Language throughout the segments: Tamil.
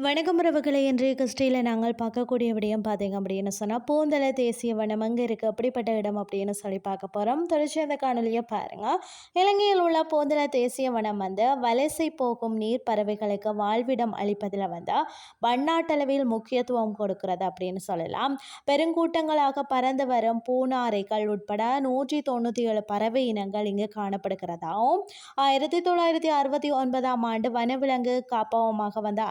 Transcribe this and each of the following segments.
வணக்கம் உறவுகளை இன்றைய கிறிஸ்டியில் நாங்கள் பார்க்கக்கூடிய விடயம் பார்த்தீங்க அப்படின்னு சொன்னால் பூந்தலை தேசிய வனம் அங்கே இருக்குது அப்படிப்பட்ட இடம் அப்படின்னு சொல்லி பார்க்க போகிறோம் தொடர்ச்சி அந்த காணொலியை பாருங்கள் இலங்கையில் உள்ள பூந்தலை தேசிய வனம் வந்து வலசை போகும் நீர் பறவைகளுக்கு வாழ்விடம் அளிப்பதில் வந்து பன்னாட்டளவில் முக்கியத்துவம் கொடுக்கிறது அப்படின்னு சொல்லலாம். பெருங்கூட்டங்களாக பறந்து வரும் பூனாரைகள் உட்பட நூற்றி தொண்ணூற்றி ஏழு பறவை இனங்கள் இங்கு காணப்படுகிறதாகவும் ஆயிரத்தி தொள்ளாயிரத்தி அறுபத்தி ஒன்பதாம் ஆண்டு வனவிலங்கு காப்பகமாக வந்து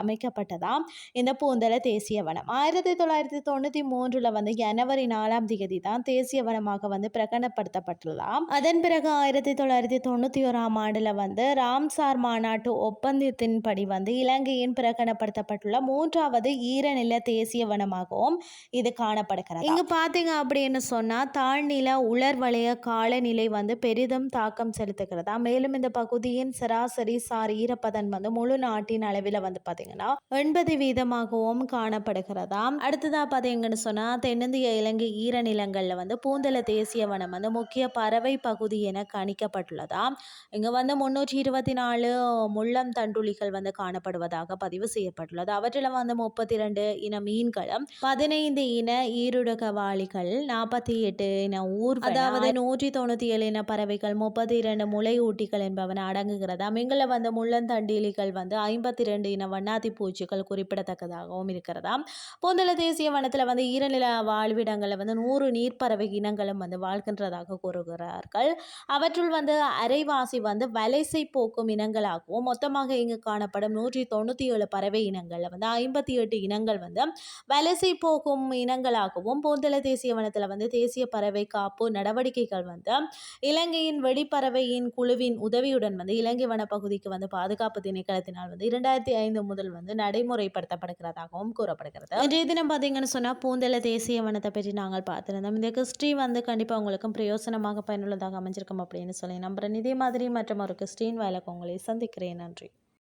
தான் இந்த பூந்தலை தேசிய வனம். ஆயிரத்தி தொள்ளாயிரத்தி தொண்ணூற்றி மூன்றில் வந்து ஜனவரி நாலாம் தேதி தான் தேசிய வனமாக வந்து பிரகடனப்படுத்தப்பட்டுள்ளதாம். அதன் பிறகு ஆயிரத்தி தொள்ளாயிரத்தி தொண்ணூற்றி ஓராம் ஆண்டில் வந்து ராம்சார் மாநாட்டு ஒப்பந்தத்தின்படி வந்து இலங்கையின் பிரகடனப்படுத்தப்பட்டுள்ள மூன்றாவது ஈரநில தேசிய வனமாகவும் இது காணப்படுகிறது இங்கு பார்த்தீங்க அப்படின்னு சொன்னால் தாழ்நில உலர் வளைய காலநிலை வந்து பெரிதும் தாக்கம் செலுத்துகிறதா மேலும் இந்த பகுதியின் சராசரி சார் ஈரப்பதன் வந்து முழு நாட்டின் அளவில் வந்து பார்த்தீங்கன்னா எண்பது வீதமாகவும் காணப்படுகிறதாம். அடுத்ததாக பார்த்தீங்கன்னு சொன்னால் தென்னிந்திய இலங்கை ஈரநிலங்களில் வந்து பூந்தல தேசிய வனம் வந்து முக்கிய பறவை பகுதி என கணிக்கப்பட்டுள்ளதாம். இங்கே வந்து முன்னூற்றி இருபத்தி நாலு முள்ளம் தண்டுளிகள் வந்து காணப்படுவதாக பதிவு செய்யப்பட்டுள்ளது. அவற்றில் வந்து முப்பத்தி ரெண்டு இன மீன்களும் பதினைந்து இன ஈருடகவாளிகள் நாற்பத்தி எட்டு இன ஊர் அதாவது நூற்றி தொண்ணூற்றி ஏழு இன பறவைகள் முப்பத்தி இரண்டு முளை ஊட்டிகள் என்பவன அடங்குகிறதாம். இங்குள்ள வந்து முள்ளந்தண்டிலிகள் வந்து ஐம்பத்தி ரெண்டு இன வண்ணாத்தி பூச்சிகள் குறிப்பிடத்தக்கதாகவும் இருக்கிறதாம் பொந்தல தேசிய வனத்தில் வந்து ஈரநில வாழ்விடங்களில் வந்து நூறு நீர்ப்பறவை இனங்களும் வந்து வாழ்கின்றதாக கூறுகிறார்கள். அவற்றுள் வந்து அரைவாசி வந்து வலைசை போக்கும் இனங்களாகவும் மொத்தமாக இங்கு காணப்படும் நூற்றி தொண்ணூற்றி ஏழு பறவை இனங்களில் வந்து ஐம்பத்தி எட்டு இனங்கள் வந்து வலசை போகும் இனங்களாகவும் பூந்தல தேசிய வனத்தில் வந்து தேசிய பறவை காப்பு நடவடிக்கைகள் வந்து இலங்கையின் வெடிப்பறவையின் குழுவின் உதவியுடன் வந்து இலங்கை வனப்பகுதிக்கு வந்து பாதுகாப்பு திணைக்களத்தினால் வந்து இரண்டாயிரத்தி ஐந்து முதல் வந்து நடைமுறைப்படுத்தப்படுகிறதாகவும் கூறப்படுகிறது. இன்றைய தினம் பார்த்தீங்கன்னு சொன்னால் பூந்தல தேசிய வனத்தை பற்றி நாங்கள் பார்த்துருந்தோம். இந்த கிறிஸ்டி வந்து கண்டிப்பாக உங்களுக்கும் பிரயோசனமாக பயனுள்ளதாக அமைஞ்சிருக்கும் அப்படின்னு சொல்லி நம்புறேன். இதே மாதிரி மற்றும் ஒரு கிறிஸ்டின் வயலுக்கு உங்களை சந்திக்கிறேன். நன்றி.